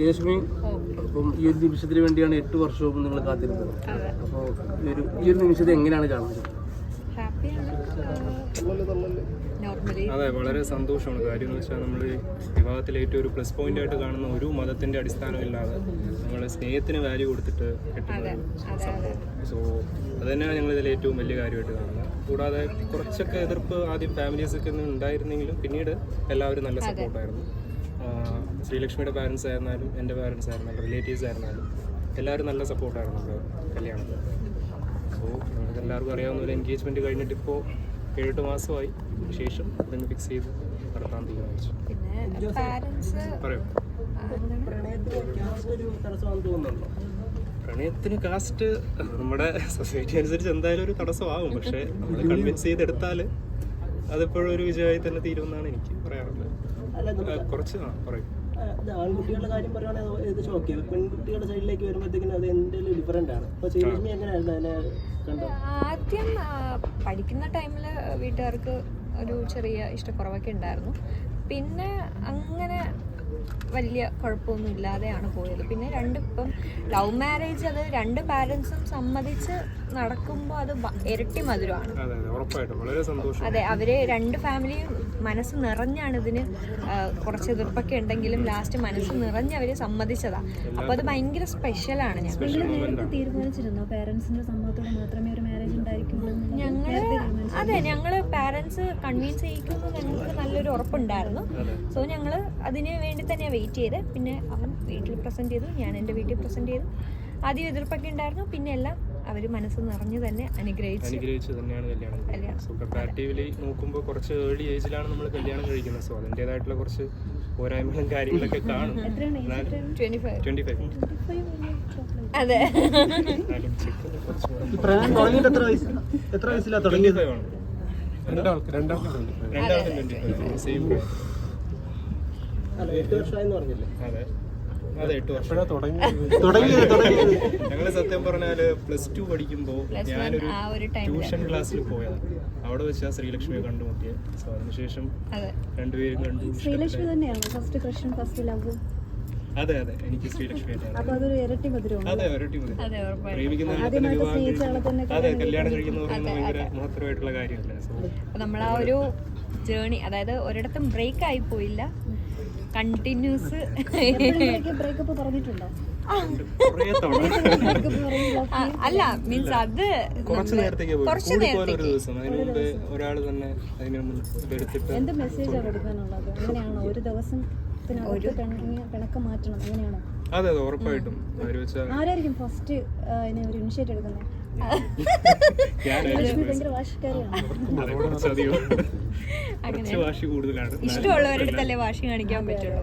രേഷ്മി അപ്പം ഈ ഒരു നിമിഷത്തിന് വേണ്ടിയാണ് എട്ട് വർഷവും നിങ്ങൾ കാത്തിരുന്നത്. അപ്പോൾ ഈ ഒരു ഈ ഒരു നിമിഷത്തെ എങ്ങനെയാണ് കാണുന്നത് അതെ വളരെ സന്തോഷമാണ്. കാര്യം എന്ന് വെച്ചാൽ നമ്മൾ വിവാഹത്തിലെ ഏറ്റവും ഒരു പ്ലസ് പോയിന്റ് ആയിട്ട് കാണുന്ന ഒരു മതത്തിന്റെ അടിസ്ഥാനമില്ലാതെ നമ്മൾ സ്നേഹത്തിന് വാല്യൂ കൊടുത്തിട്ട് കിട്ടുന്ന അതെ സോ അത്. തന്നെയാണ് ഞങ്ങൾ ഇതിൽ ഏറ്റവും വലിയ കാര്യമായിട്ട് കാണുന്നത്. കൂടാതെ കുറച്ചൊക്കെ എതിർപ്പ് ആദ്യം ഫാമിലീസ് ഒക്കെ ഉണ്ടായിരുന്നെങ്കിലും പിന്നീട് എല്ലാവരും നല്ല സപ്പോർട്ടായിരുന്നു ശ്രീലക്ഷ്മിയുടെ പാരൻസ് ആയിരുന്നാലും എന്റെ പാരൻസ് ആയിരുന്നാലും റിലേറ്റീവ്സ് ആയിരുന്നാലും എല്ലാവരും നല്ല സപ്പോർട്ടായിരുന്നു നമ്മുടെ കല്യാണത്തിൽ. സോ നമുക്ക് എല്ലാവർക്കും അറിയാവുന്ന ഒരു എൻഗേജ്മെന്റ് കഴിഞ്ഞിട്ട് ഇപ്പോൾ ഏഴെട്ട് മാസമായി. ശേഷം ഇതങ്ങ് ഫിക്സ് ചെയ്ത് നടത്താൻ തീരുമാനിച്ചു. പറയൂ. പ്രണയത്തിന് കാസ്റ്റ് നമ്മുടെ സൊസൈറ്റി അനുസരിച്ച് എന്തായാലും ഒരു തടസ്സമാകും. പക്ഷേ നമ്മൾ കൺവിൻസ് ചെയ്തെടുത്താൽ അതിപ്പോഴും ഒരു വിജയമായി തന്നെ തീരുമെന്നാണ് എനിക്ക് പറയാറുള്ളത് അല്ല കുറച്ച് ആ പറയും. ആൺകുട്ടികളുടെ കാര്യം പറയുകയാണെങ്കിൽ ഇത് ഓക്കെ പെൺകുട്ടികളുടെ സൈഡിലേക്ക് വരുമ്പോഴത്തേക്കും അത് എന്തെങ്കിലും ഡിഫറെന്റ് ആണ്. അപ്പോൾ ശ്രീലക്ഷ്മി എങ്ങനെയായിരുന്നു അതിനെ കണ്ടത്? ആദ്യം പഠിക്കുന്ന ടൈമിൽ വീട്ടുകാർക്ക് ഒരു ചെറിയ ഇഷ്ടക്കുറവൊക്കെ ഉണ്ടായിരുന്നു. പിന്നെ അങ്ങനെ വലിയ കുഴപ്പമൊന്നും ഇല്ലാതെയാണ് പോയത്. പിന്നെ രണ്ട് ഇപ്പം ലവ് മാരേജ് അത് രണ്ട് പാരൻസും സമ്മതിച്ച് നടക്കുമ്പോൾ അത് ഇരട്ടി മധുരമാണ്. അതെ അതെ വളരെ സന്തോഷം. അതെ അവർ രണ്ട് ഫാമിലിയും മനസ്സ് നിറഞ്ഞാണ് ഇതിന് കുറച്ച് എതിർപ്പൊക്കെ ഉണ്ടെങ്കിലും ലാസ്റ്റ് മനസ്സ് നിറഞ്ഞ് അവർ സമ്മതിച്ചതാ. അപ്പൊ അത് ഭയങ്കര സ്പെഷ്യലാണ് മൊമെന്റ് തീരുമാനിച്ചിരുന്നോ? പേരൻസിന്റെ സമ്മതത്തോടെ മാത്രമേ ഒരു മാരേജ് ഉണ്ടായിരിക്കുള്ളൂ എന്ന് ഞങ്ങൾ അതെ ഞങ്ങൾ പാരന്റ്സ് കൺവീൻസ് ചെയ്യിക്കുമ്പോൾ ഞങ്ങൾക്ക് നല്ലൊരു ഉറപ്പുണ്ടായിരുന്നു. സോ ഞങ്ങൾ അതിന് വേണ്ടി തന്നെയാണ് വെയിറ്റ് ചെയ്ത്. പിന്നെ അവൻ വീട്ടിൽ പ്രസന്റ് ചെയ്തു ഞാൻ എന്റെ വീട്ടിൽ പ്രസന്റ് ചെയ്തു. ആദ്യം എതിർപ്പൊക്കെ ഉണ്ടായിരുന്നു പിന്നെ എല്ലാം അവർ മനസ്സ് നിറഞ്ഞു തന്നെ അനുഗ്രഹിച്ചു. അനുഗ്രഹിച്ച് തന്നെയാണ് കല്യാണം. സോ കമ്പാരിറ്റീവ്ലി നോക്കുമ്പോൾ കുറച്ച് ഏർലി ഏജിലാണ് നമ്മൾ കല്യാണം കഴിക്കുന്നത്. സോ അതിന്റെതായിട്ടുള്ള കുറച്ച് പോരായ്മകളും കാര്യങ്ങളൊക്കെ കാണും. അതെ. എത്ര വയസ്സിലാണ് തുടങ്ങിയത്? രണ്ടാൾക്കും സെയിം അല്ല എട്ട് വർഷമായെന്ന് പറഞ്ഞില്ലേ അതെ. അതെ എട്ട് വർഷം. തുടങ്ങിയത്? തുടങ്ങിയത് ഞങ്ങൾ സത്യം പറഞ്ഞാൽ പ്ലസ് ടു പഠിക്കുമ്പോൾ ഞാനൊരു ആ ഒരു ട്യൂഷൻ ക്ലാസ്സിൽ പോയതാണ് അവിടെ വെച്ചാ ശ്രീലക്ഷ്മിയെ കണ്ടുമുട്ടിയത് സോ അതിനുശേഷം അതെ. രണ്ടുപേരും കണ്ടു. ശ്രീലക്ഷ്മി തന്നെയാണ്? ഫസ്റ്റ് ക്രഷും ഫസ്റ്റ് ലവും അതെ അതെ. എനിക്ക് ശ്രീലക്ഷ്മി അതൊരു ഇരട്ടി മധുരമാണ്. അതെ അതെ പ്രേമിക്കുന്ന അതെ കല്യാണം കഴിക്കുന്ന ഭയങ്കര മഹത്തരമായിട്ടുള്ള കാര്യമല്ലേ? നമ്മൾ ആ ഒരു ജേണി അതായത് ഒരിടത്തും ബ്രേക്ക് ആയി പോയില്ല. കണ്ടിന്യൂസ് ബ്രേക്കപ്പ് പറഞ്ഞിട്ടുണ്ടോ? അല്ല മീൻസ് അത് കുറച്ച് നേരത്തേക്ക് പോയി കുറച്ച് ഒരു നേരത്തേക്ക്. ദിവസം. അതിന് മുമ്പ് ഒരാൾ തന്നെ എന്ത് മെസ്സേജാണ് കൊടുക്കാനുള്ളത് അങ്ങനെയാണോ? ഒരു ദിവസം പിണക്കം മാറ്റണം. അങ്ങനെയാണോ? അതെ അതെ ഉറപ്പായിട്ടും. ആരായിരിക്കും ഫസ്റ്റ് ഒരു ഇനിഷ്യേറ്റ് എടുക്കുന്നത്? ഭയങ്കര വാശിക്കാരിയാണ്. ഇഷ്ടമുള്ളവരുടെ അടുത്തല്ലേ വാശി കാണിക്കാൻ പറ്റുള്ളൂ.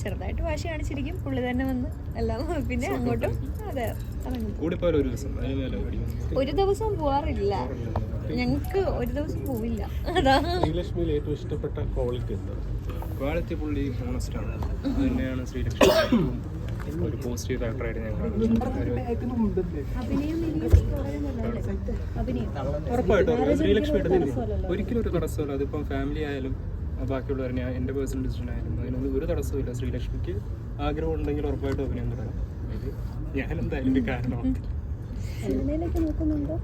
ചെറുതായിട്ട് വാശി കാണിച്ചിരിക്കും. പുള്ളി തന്നെ വന്ന് എല്ലാം പിന്നെ അങ്ങോട്ടും അതെ ഒരു ദിവസം. അതിന് ഒരു ദിവസം. പോവാറില്ല. ഞങ്ങൾക്ക് ഒരു ദിവസം പോവില്ല. അതാണ് ശ്രീലക്ഷ്മിയിൽ ഏറ്റവും ഇഷ്ടപ്പെട്ട ക്വാളിറ്റി എന്താ ക്വാളിറ്റി പുള്ളി ഹോണസ്റ്റ് ആണ്. അത് തന്നെയാണ് ശ്രീലക്ഷ്മി. ഒരു പോസിറ്റീവ് ഫാക്ടറായിട്ട് ഞാൻ ഉറപ്പായിട്ടും ശ്രീലക്ഷ്മിയുടെ ഒരിക്കലും ഒരു തടസ്സമില്ല. അതിപ്പം ഫാമിലി ആയാലും ബാക്കിയുള്ളവർ ഞാൻ എന്റെ പേഴ്സണൽ ഡിസിഷൻ ആയാലും അതിനൊന്നും ഒരു തടസ്സമില്ല ശ്രീലക്ഷ്മിക്ക് ആഗ്രഹം ഉണ്ടെങ്കിൽ ഉറപ്പായിട്ട് അഭിനയം തുടരാം. ഞാൻ എന്തായാലും കാരണമാകത്തില്ല സിനിമയിലേക്ക് നോക്കുന്നുണ്ടോ?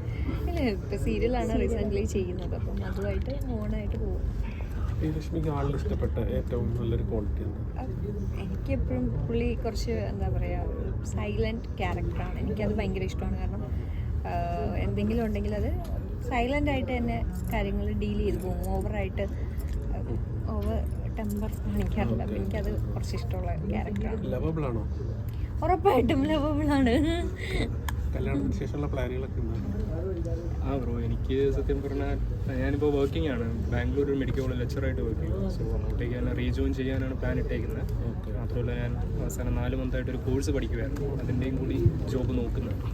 ഇല്ല ഇപ്പൊ സീരിയലാണ് റീസെന്റ് ചെയ്യുന്നത്. അപ്പം അതുമായിട്ട് ഓണായിട്ട് പോകും. ശ്രീലക്ഷ്മിക്ക് ആളിൽ ഇഷ്ടപ്പെട്ട ഏറ്റവും നല്ലൊരു ക്വാളിറ്റി എനിക്ക് എനിക്കെപ്പോഴും പുള്ളി കുറച്ച് എന്താ പറയുക സൈലന്റ് ക്യാരക്ടറാണ് എനിക്കത് ഭയങ്കര ഇഷ്ടമാണ്. കാരണം എന്തെങ്കിലും ഉണ്ടെങ്കിൽ അത് സൈലന്റ് ആയിട്ട് തന്നെ കാര്യങ്ങൾ ഡീൽ ചെയ്ത് പോകും. ഓവറായിട്ട് ഓവർ ടെമ്പർ കാണിക്കാറില്ല അപ്പം എനിക്കത് കുറച്ച് ഇഷ്ടമുള്ള ക്യാരക്ടറാണ് ലവബിൾ ആണോ? ഉറപ്പായിട്ടും ലവബിളാണ് കല്യാണത്തിന് ശേഷമുള്ള പ്ലാനുകളൊക്കെ ആ ബ്രോ എനിക്ക് സത്യം പറഞ്ഞാൽ ഞാനിപ്പോൾ വർക്കിംഗ് ആണ്. ബാംഗ്ലൂർ മെഡിക്കൽ കോളേജ് ലെക്ചറായിട്ട് വർക്ക് ചെയ്യും. സോ അങ്ങോട്ടേക്ക് ഞാൻ റീജോയിൻ ചെയ്യാനാണ് പ്ലാൻ ഇട്ടേക്കുന്നത്. മാത്രമല്ല ഞാൻ അവസാനം നാല് മന്തായിട്ട് ഒരു കോഴ്സ് പഠിക്കുമായിരുന്നു അതിന്റെയും കൂടി ജോബ് നോക്കുന്നുണ്ട്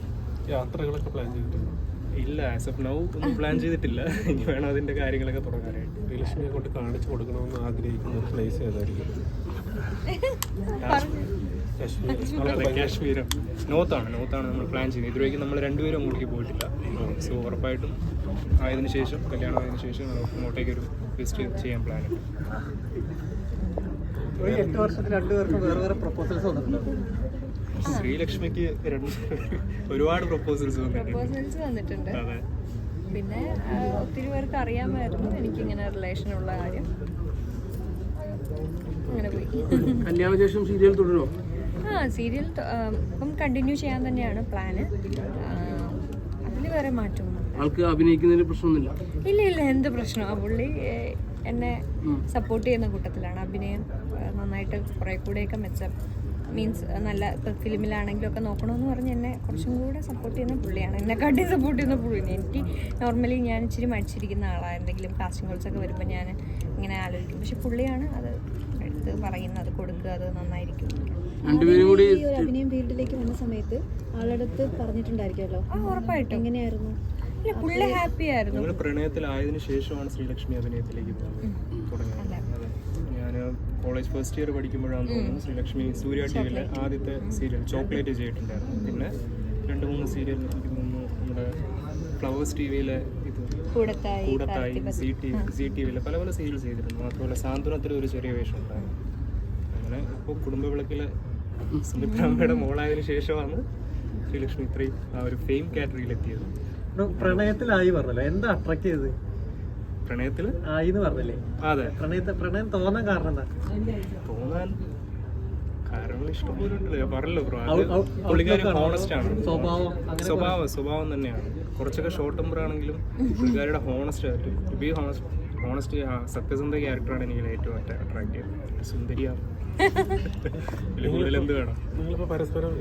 യാത്രകളൊക്കെ പ്ലാൻ ചെയ്തിട്ടുണ്ട്? ഇല്ല ആസ് ഓഫ് നൗ ഒന്നും പ്ലാൻ ചെയ്തിട്ടില്ല. ഇനി വേണം അതിന്റെ കാര്യങ്ങളൊക്കെ തുടങ്ങാനായിട്ട്. ലക്ഷ്മിയെ കൊണ്ട് കാണിച്ചു കൊടുക്കണമെന്ന് ആഗ്രഹിക്കുന്ന ഒരു പ്ലേസ് ഏതായിരിക്കും? കാശ്മീരം. നോർത്താണ് നോർത്താണ് നമ്മൾ പ്ലാൻ ചെയ്യുന്നത്. ഇതുവരെയ്ക്കും നമ്മൾ രണ്ടുപേരും അങ്ങോട്ടേക്ക് പോയിട്ടില്ല. സോ ഉറപ്പായിട്ടും ആയതിനു ശേഷം കല്യാണം ആയതിനു ശേഷം അങ്ങോട്ടേക്ക് ഒരു വിസിറ്റ് ചെയ്യാൻ പ്ലാൻ ഉണ്ട്. എട്ട് വർഷത്തിൽ രണ്ടുപേർക്കും വേറെ വേറെ പ്രപ്പോസൽസ് വന്നിട്ടുണ്ടോ? ശ്രീലക്ഷ്മിക്ക് രണ്ട് ഒരുപാട് പ്രപ്പോസൽസ് വന്നിട്ടുണ്ട്. അതെ. പിന്നെ ഒത്തിരി പേർക്ക് അറിയാമായിരുന്നു എനിക്കിങ്ങനെ റിലേഷനുള്ള കാര്യം. അങ്ങനെ പോയി. കല്യാണ ശേഷം സീരിയൽ തുടരുമോ ആ സീരിയൽ ഇപ്പം കണ്ടിന്യൂ ചെയ്യാൻ തന്നെയാണ് പ്ലാന് അതിൽ വേറെ മാറ്റമൊന്നും ആൾക്ക് അഭിനയിക്കുന്നതിന് പ്രശ്നമൊന്നുമില്ല. ഇല്ല ഇല്ല എന്ത് പ്രശ്നം ആ പുള്ളി എന്നെ സപ്പോർട്ട് ചെയ്യുന്ന കൂട്ടത്തിലാണ്. അഭിനയം നന്നായിട്ട് കുറെ കൂടെയൊക്കെ മെച്ചം മീൻസ് നല്ല ഇപ്പം ഫിലിമിലാണെങ്കിലും ഒക്കെ നോക്കണമെന്ന് പറഞ്ഞ് എന്നെ കുറച്ചും കൂടെ സപ്പോർട്ട് ചെയ്യുന്ന പുള്ളിയാണ്. എന്നെ എന്നെക്കാട്ടി സപ്പോർട്ട് ചെയ്യുന്ന പുള്ളിയാണ് എനിക്ക് നോർമലി ഞാൻ ഇച്ചിരി മടിച്ചിരിക്കുന്ന ആളാണ് എന്തെങ്കിലും കാസ്റ്റിംഗ് കോൾസ് ഒക്കെ വരുമ്പോൾ ഞാൻ ഇങ്ങനെ ആലോചിക്കും. പക്ഷെ പുള്ളിയാണ് അത് എടുത്ത് പറയുന്നത് കൊടുക്കുക അത് നന്നായിരിക്കും. രണ്ടുപേരും കൂടി ഈ ഒരു അഭിനയം ഫീൽഡിലേക്ക് വന്ന സമയത്ത് ആളടുത്ത് പറഞ്ഞിട്ടുണ്ടായിരിക്കുമല്ലോ ആ ഉറപ്പായിട്ടും. എങ്ങനെയായിരുന്നു? ഇല്ല പുള്ളി ഹാപ്പി ആയിരുന്നു. ഞങ്ങൾ പ്രണയത്തിലായതിനു ശേഷമാണ് ശ്രീലക്ഷ്മി അഭിനയത്തിലേക്ക് തുടങ്ങിയത് അതെ. ഞാൻ കോളേജ് ഫസ്റ്റ് ഇയർ പഠിക്കുമ്പോഴാണ് തോന്നുന്നു ശ്രീലക്ഷ്മി സൂര്യ ടി വിയിലെ ആദ്യത്തെ സീരിയൽ ചോക്ലേറ്റ് ചെയ്തിട്ടുണ്ടായിരുന്നു. പിന്നെ രണ്ട് മൂന്ന് സീരിയൽ എനിക്ക് തോന്നുന്നു നമ്മുടെ ഫ്ലവേഴ്സ് ടി വിയിലെ ഇത് Koodathayi C T C T വിയിലെ പല പല സീരിയൽസ് ചെയ്തിരുന്നു. മാത്രമല്ല സാന്ത്വനത്തിൽ ഒരു ചെറിയ വേഷം ഉണ്ടായിരുന്നു. അങ്ങനെ ഇപ്പോൾ കുടുംബ വിളക്കിൽ സുമിത്രാമ്മയുടെ മോളായതിനു ശേഷമാണ് ശ്രീലക്ഷ്മി ഇത്രയും ആ ഒരു ഫെയിം കാറ്റഗറിയിൽ എത്തിയത് പ്രണയത്തിലായി പറഞ്ഞല്ലോ. എന്താ അട്രാക്ട് ചെയ്തത്? പ്രണയത്തിൽ ആയി എന്ന് പറഞ്ഞല്ലേ? അതെ. പ്രണയത്തെ പ്രണയം തോന്നാൻ കാരണം എന്താ? തോന്നാൻ സ്വഭാവം സ്വഭാവം സ്വഭാവം തന്നെയാണ്. കുറച്ചൊക്കെ ഷോർട്ട് ടെമ്പർ ആണെങ്കിലും പുള്ളിക്കാരിയുടെ ഹോണസ്റ്റ് ആയിട്ട് ബി ഹോണസ്റ്റ് ഹോണസ്റ്റ് സത്യസന്ധ ക്യാരക്ടറാണ് എനിക്ക് ഏറ്റവും അട്രാക്ട് ചെയ്തത്. സുന്ദരിയാണ് ഇതിൽ കൂടുതൽ എന്ത് വേണം? നിങ്ങളിപ്പോൾ പരസ്പരം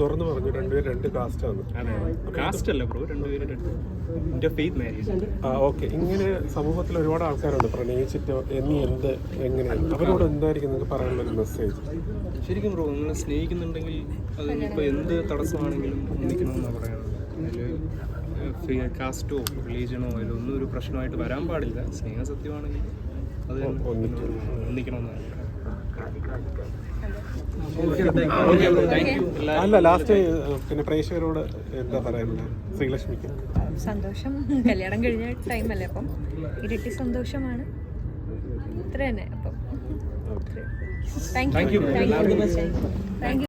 തുറന്നു പറഞ്ഞു രണ്ടുപേരും രണ്ട് കാസ്റ്റാണ് കാസ്റ്റ് അല്ല ബ്രോ രണ്ടുപേരും എന്റെ ഫെയ്ത്ത് മാരേജ് ആ ഓക്കെ ഇങ്ങനെ സമൂഹത്തിൽ ഒരുപാട് ആൾക്കാരുണ്ട്. പ്രണയിച്ചിട്ട് എന്നീ എന്ത് എങ്ങനെയാണ് അവരോട് എന്തായിരിക്കും നിങ്ങൾക്ക് പറയാനുള്ള ഒരു മെസ്സേജ് ശരിക്കും ബ്രോ നിങ്ങൾ സ്നേഹിക്കുന്നുണ്ടെങ്കിൽ അത് ഇപ്പോൾ എന്ത് തടസ്സമാണെങ്കിലും ഒന്നിക്കണമെന്നാണ് പറയുന്നത് അതിൽ കാസ്റ്റോ റിലീജനോ അതിലൊന്നും ഒരു പ്രശ്നമായിട്ട് വരാൻ പാടില്ല. സ്നേഹ സത്യമാണെങ്കിൽ അത് ഒന്നിക്കണമെന്നാണ്. അല്ല ലാസ്റ്റ് പിന്നെ പ്രേക്ഷകരോട് എന്താ പറയാനുള്ളത് ശ്രീലക്ഷ്മിക്ക്. സന്തോഷം. കല്യാണം കഴിഞ്ഞ ടൈം അല്ലേ അപ്പം? ഇരട്ടി സന്തോഷമാണ്. ഇത്ര തന്നെ അപ്പം താങ്ക് യു താങ്ക് യു